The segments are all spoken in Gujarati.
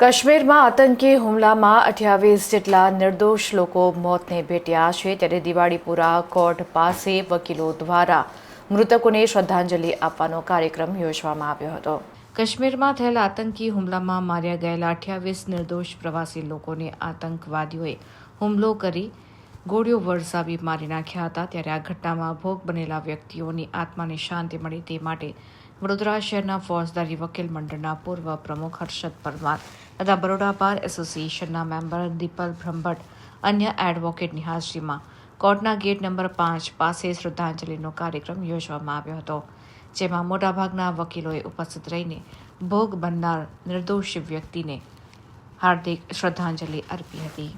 કાશ્મીરમાં આતંકી હુમલામાં અઠ્યાવીસ જેટલા નિર્દોષ લોકો મોતને ભેટ્યા છે ત્યારે દિવાળીપુરા કોર્ટ પાસે વકીલો દ્વારા મૃતકોને શ્રદ્ધાંજલિ આપવાનો કાર્યક્રમ યોજવામાં આવ્યો હતો. કાશ્મીરમાં થયેલા આતંકી હુમલામાં માર્યા ગયેલા અઠ્યાવીસ નિર્દોષ પ્રવાસી લોકોને આતંકવાદીઓએ હુમલો કરી ગોળીઓ વરસાવી મારી નાખ્યા હતા ત્યારે આ ઘટનામાં ભોગ બનેલા વ્યક્તિઓની આત્માને શાંતિ મળી તે માટે વડોદરા શહેરના ફોજદારી વકીલ મંડળના પૂર્વ પ્રમુખ હર્ષદ પરમાર તથા બરોડા બાર એસોસિએશનના મેમ્બર દીપલ બ્રહ્મભટ્ટ, અન્ય એડવોકેટની હાજરીમાં કોર્ટના ગેટ નંબર પાંચ પાસે શ્રદ્ધાંજલિનો કાર્યક્રમ યોજવામાં આવ્યો હતો, જેમાં મોટાભાગના વકીલોએ ઉપસ્થિત રહીને ભોગ બનનાર નિર્દોષ વ્યક્તિને હાર્દિક શ્રદ્ધાંજલિ અર્પી હતી.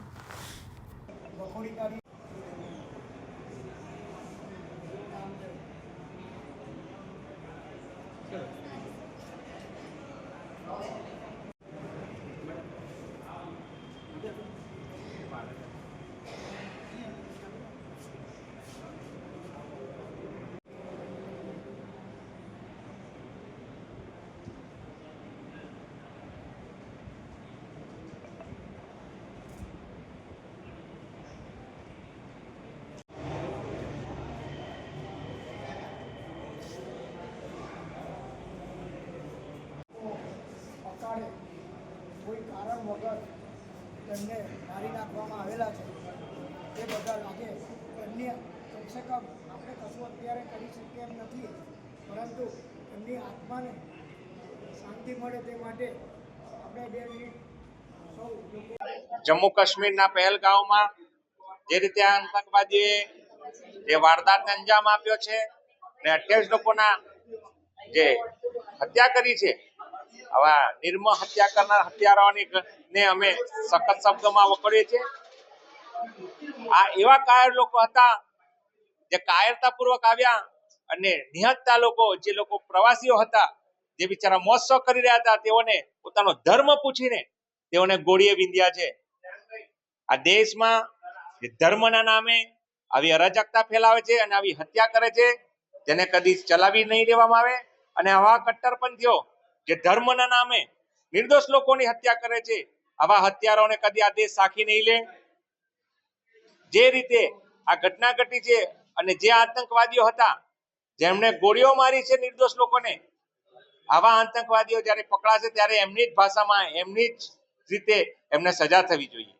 અકાળે કોઈ કારણ વગર તેમને મારી નાખવામાં આવેલા છે. તે બદલ આજે એમની કમસે કમ આપણે કશું અત્યારે કરી શકીએ એમ નથી, પરંતુ એમની આત્માને શાંતિ મળે તે માટે આપણે બે મિનિટ જમ્મુ કાશ્મીરના પહેલગાંવમાં જે રીતે આતંકવાદીએ જે વારદાતને અંજામ આપ્યો છે અને અઠ્યાવીસ લોકોના જે હત્યા કરી છે આવા નિર્મ હત્યા કરનાર હત્યારાઓની ને અમે સખત શબ્દોમાં વખોડીએ છીએ. આ એવા કાયર લોકો હતા, જે કાયરતાપૂર્વક આવ્યા અને નિહતતા લોકો, જે લોકો પ્રવાસીઓ હતા, જે બિચારા મોત્સવ કરી રહ્યા હતા, તેઓને પોતાનો ધર્મ પૂછીને તેઓને ગોળીએ વિંધ્યા છે. આ દેશમાં ધર્મના નામે આવી અરાજકતા ફેલાવે છે અને આવી હત્યા કરે છે જેને કદી ચલાવી નહીં દેવામાં આવે. અને આવા કટ્ટરપંથીઓ જે ધર્મના નામે નિર્દોષ લોકોની હત્યા કરે છે, આવા હત્યારાઓને કદી આ દેશ સાખી નહીં લે. જે રીતે આ ઘટના ઘટી છે અને જે આતંકવાદીઓ હતા, જેમણે ગોળીઓ મારી છે નિર્દોષ લોકોને, આવા આતંકવાદીઓ જ્યારે પકડાશે ત્યારે એમની જ ભાષામાં, એમની જ રીતે એમને સજા થવી જોઈએ.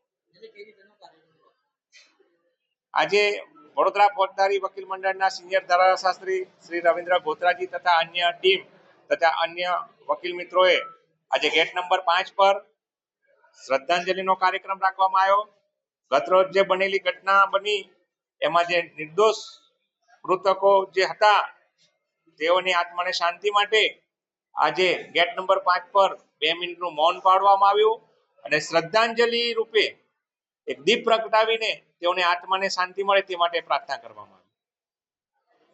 આજે વડોદરા ફોજદારી વકીલ મંડળના સિનિયર ધારાશાસ્ત્રી શ્રી રવિન્દ્ર ગોત્રાજી તથા અન્ય ટીમ તથા અન્ય વકીલ મિત્રોએ આજે ગેટ નંબર પાંચ પર શ્રદ્ધાંજલિનો કાર્યક્રમ રાખવામાં આવ્યો. ગતરોજ જે બનેલી ઘટના બની, એમાં જે નિર્દોષ મૃતકો જે હતા, તેઓની આત્માને શાંતિ માટે આજે ગેટ નંબર પાંચ પર બે મિનિટનું મૌન પાડવામાં આવ્યું અને શ્રદ્ધાંજલિ રૂપે એક દીપ પ્રગટાવીને તેઓને આત્માને શાંતિ મળે તે માટે પ્રાર્થના કરવામાં